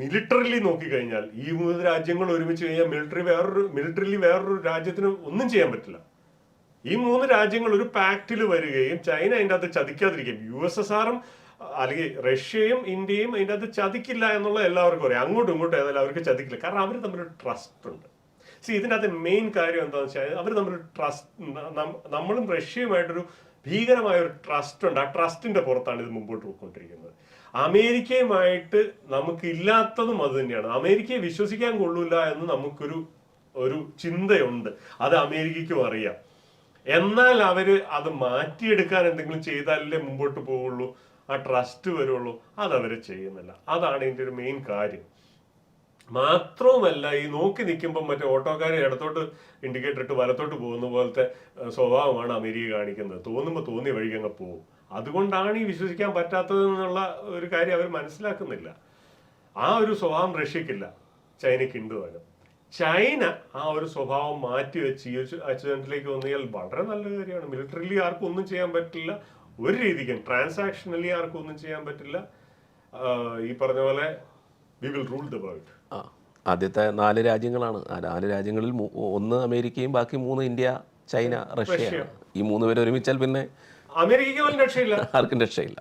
Militarily നോക്കിക്കഴിഞ്ഞാൽ ഈ മൂന്ന് രാജ്യങ്ങൾ ഒരുമിച്ച് കഴിഞ്ഞാൽ മിലിറ്ററി വേറൊരു മിലിറ്ററിലി വേറൊരു രാജ്യത്തിന് ഒന്നും ചെയ്യാൻ പറ്റില്ല. ഈ മൂന്ന് രാജ്യങ്ങൾ ഒരു പാക്റ്റിൽ വരികയും ചൈന അതിന്റെ അകത്ത് ചതിക്കാതിരിക്കുകയും യു എസ് എസ് ആറും അല്ലെങ്കിൽ റഷ്യയും ഇന്ത്യയും അതിന്റെ അകത്ത് ചതിക്കില്ല എന്നുള്ള എല്ലാവർക്കും അറിയാം. അങ്ങോട്ടും ഇങ്ങോട്ടും ഏതായാലും അവർക്ക് ചതിക്കില്ല. കാരണം അവർ തമ്മിൽ ട്രസ്റ്റ് ഉണ്ട്. സി ഇതിന്റെ അകത്ത് മെയിൻ കാര്യം എന്താണെന്ന് വെച്ചാൽ അവർ തമ്മിൽ ട്രസ്റ്റ് നമ്മളും റഷ്യയുമായിട്ടൊരു ഭീകരമായ ഒരു ട്രസ്റ്റ് ഉണ്ട്. ആ ട്രസ്റ്റിന്റെ പുറത്താണ് ഇത് മുമ്പോട്ട് പോയിക്കൊണ്ടിരിക്കുന്നത്. അമേരിക്കയുമായിട്ട് നമുക്ക് ഇല്ലാത്തതും അത് തന്നെയാണ്. അമേരിക്കയെ വിശ്വസിക്കാൻ കൊള്ളൂല എന്ന് നമുക്കൊരു ഒരു ചിന്തയുണ്ട്. അത് അമേരിക്കയ്ക്കും അറിയാം. എന്നാൽ അവർ അത് മാറ്റിയെടുക്കാൻ എന്തെങ്കിലും ചെയ്താലല്ലേ മുമ്പോട്ട് പോവുള്ളൂ? ആ ട്രസ്റ്റ് വരുള്ളൂ. അത് അവർ ചെയ്യുന്നില്ല. അതാണ് ഇതിന്റെ ഒരു മെയിൻ കാര്യം. മാത്രവുമല്ല ഈ നോക്കി നിൽക്കുമ്പോൾ മറ്റേ ഓട്ടോക്കാരെ ഇടത്തോട്ട് ഇൻഡിക്കേറ്റർ ഇട്ട് വലത്തോട്ട് പോകുന്ന പോലത്തെ സ്വഭാവമാണ് അമേരിക്ക കാണിക്കുന്നത്. തോന്നുമ്പോൾ തോന്നിയ വഴിക്ക് അങ്ങ് പോകും. അതുകൊണ്ടാണ് ഈ വിശ്വസിക്കാൻ പറ്റാത്തത് എന്നുള്ള ഒരു കാര്യം അവർ മനസ്സിലാക്കുന്നില്ല. ആ ഒരു സ്വഭാവം റഷ്യക്കില്ല ചൈനയ്ക്ക് ഉണ്ട് ചൈന ആ ഒരു സ്വഭാവം മാറ്റി വെച്ച് ഈ ഒരു അച്ചുതണ്ടിലേക്ക് വളരെ നല്ല കാര്യമാണ്. മിലിറ്ററിലി ആർക്കും ഒന്നും ചെയ്യാൻ പറ്റില്ല. ഒരു രീതിക്കും ട്രാൻസാക്ഷനലി ആർക്കും ഒന്നും ചെയ്യാൻ പറ്റില്ല. ഈ പറഞ്ഞ പോലെ ആദ്യത്തെ നാല് രാജ്യങ്ങളാണ്. ആ നാല് രാജ്യങ്ങളിൽ ഒന്ന് അമേരിക്കയും ബാക്കി മൂന്ന് ഇന്ത്യ ചൈന റഷ്യ ഈ മൂന്ന് പേര് ഒരുമിച്ചാൽ പിന്നെ ആർക്കും രക്ഷയില്ല.